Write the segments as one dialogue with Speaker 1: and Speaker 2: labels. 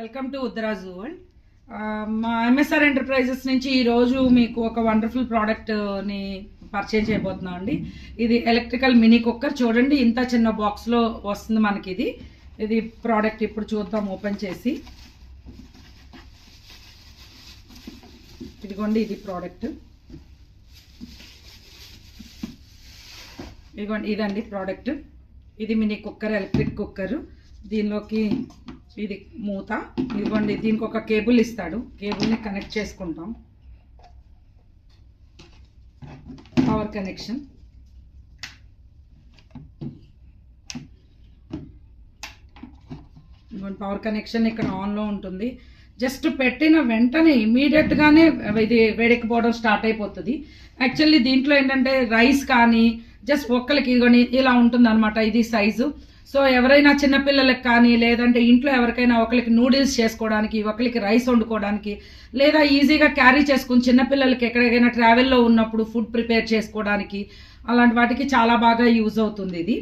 Speaker 1: Welcome to Uttaraju world. మా MSR enterprises నుంచి ఈరోజు మీకు ఒక వండర్ఫుల్ ప్రోడక్ట్ని పర్చేజ్ చేయబోతున్నాం అండి. ఇది ఎలక్ట్రికల్ మినీ కుక్కర్ చూడండి ఇంత చిన్న బాక్స్లో వస్తుంది మనకి ఇది ఇది ప్రోడక్ట్ ఇప్పుడు చూద్దాం ఓపెన్ చేసి. ఇదిగోండి ఇది ప్రోడక్ట్ ఇదిగోండి ఇదండి ప్రోడక్ట్ ఇది మినీ కుక్కర్ ఎలక్ట్రిక్ కుక్కర్ దీనిలోకి ఇది మూత. ఇదిగోండి దీనికి ఒక కేబుల్ ఇస్తాడు. కేబుల్ని కనెక్ట్ చేసుకుంటాం. పవర్ కనెక్షన్ ఇదిగోండి పవర్ కనెక్షన్ ఇక్కడ ఆన్లో ఉంటుంది. జస్ట్ పెట్టిన వెంటనే ఇమీడియట్గానే ఇది వేడెక్కిపోవడం స్టార్ట్ అయిపోతుంది. యాక్చువల్లీ దీంట్లో ఏంటంటే రైస్ కానీ జస్ట్ ఒక్కరికి ఇదిగోని ఇలా ఉంటుంది ఇది సైజు సో ఎవరైనా చిన్నపిల్లలకి కానీ లేదంటే ఇంట్లో ఎవరికైనా ఒకరికి నూడిల్స్ చేసుకోవడానికి ఒకరికి రైస్ వండుకోవడానికి లేదా ఈజీగా క్యారీ చేసుకుని చిన్నపిల్లలకి ఎక్కడికైనా ట్రావెల్లో ఉన్నప్పుడు ఫుడ్ ప్రిపేర్ చేసుకోవడానికి అలాంటి వాటికి చాలా బాగా యూజ్ అవుతుంది ఇది.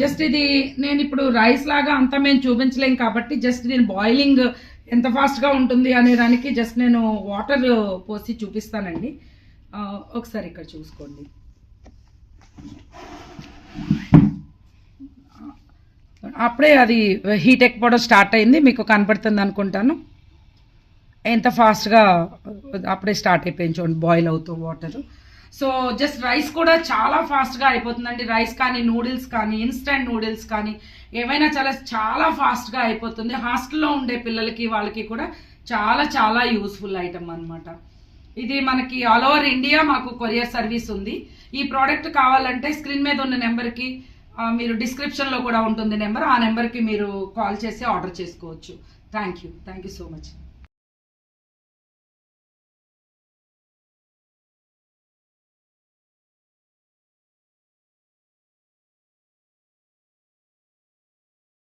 Speaker 1: జస్ట్ ఇది నేను ఇప్పుడు రైస్ లాగా అంతా మేము చూపించలేం కాబట్టి జస్ట్ నేను బాయిలింగ్ ఎంత ఫాస్ట్గా ఉంటుంది అనే దానికి జస్ట్ నేను వాటర్ పోసి చూపిస్తానండి. ఒకసారి ఇక్కడ చూసుకోండి. అప్పుడే అది uh, హీట్ ఎక్కిపోవడం స్టార్ట్ అయింది. మీకు కనపడుతుంది అనుకుంటాను. ఎంత ఫాస్ట్గా uh, అప్పుడే స్టార్ట్ అయిపోయింది చూడండి బాయిల్ అవుతూ వాటర్ సో జస్ట్ రైస్ కూడా చాలా ఫాస్ట్గా అయిపోతుందండి. రైస్ కానీ నూడిల్స్ కానీ ఇన్స్టెంట్ నూడిల్స్ కానీ ఏమైనా చాలా చాలా ఫాస్ట్గా అయిపోతుంది. హాస్టల్లో ఉండే పిల్లలకి వాళ్ళకి కూడా చాలా చాలా యూస్ఫుల్ ఐటమ్ అనమాట ఇది మనకి ఆల్ ఓవర్ ఇండియా మాకు కొరియర్ సర్వీస్ ఉంది. ఈ ప్రోడక్ట్ కావాలంటే స్క్రీన్ మీద ఉన్న నెంబర్కి మీరు డిస్క్రిప్షన్లో కూడా ఉంటుంది నెంబర్. ఆ నెంబర్కి మీరు కాల్ చేసి ఆర్డర్ చేసుకోవచ్చు. Thank you thank you so much